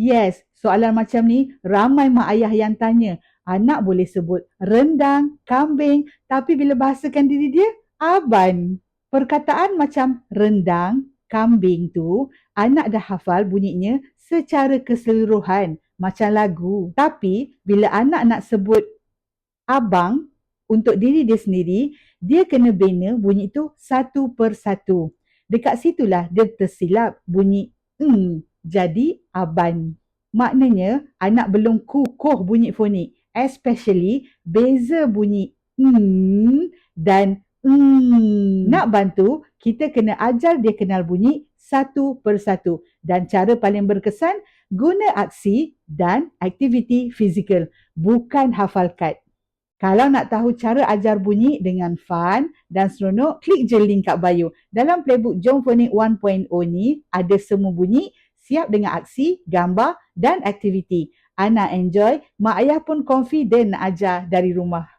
Yes, soalan macam ni ramai mak ayah yang tanya. Anak boleh sebut rendang, kambing tapi bila bahasakan diri dia, aban. Perkataan macam rendang, kambing tu anak dah hafal bunyinya secara keseluruhan macam lagu. Tapi bila anak nak sebut abang untuk diri dia sendiri, dia kena bina bunyi tu satu per satu. Dekat situlah dia tersilap bunyi ng jadi aban. Maknanya anak belum kukuh bunyi fonik. Especially beza bunyi ng dan ng. Nak bantu, kita kena ajar dia kenal bunyi satu per satu. Dan cara paling berkesan, guna aksi dan aktiviti fizikal. Bukan hafal kad. Kalau nak tahu cara ajar bunyi dengan fun dan seronok, klik je link kat bio. Dalam playbook Jom Phonik 1.0 ni, ada semua bunyi siap dengan aksi, gambar dan aktiviti. Anak enjoy, mak ayah pun confident nak ajar dari rumah.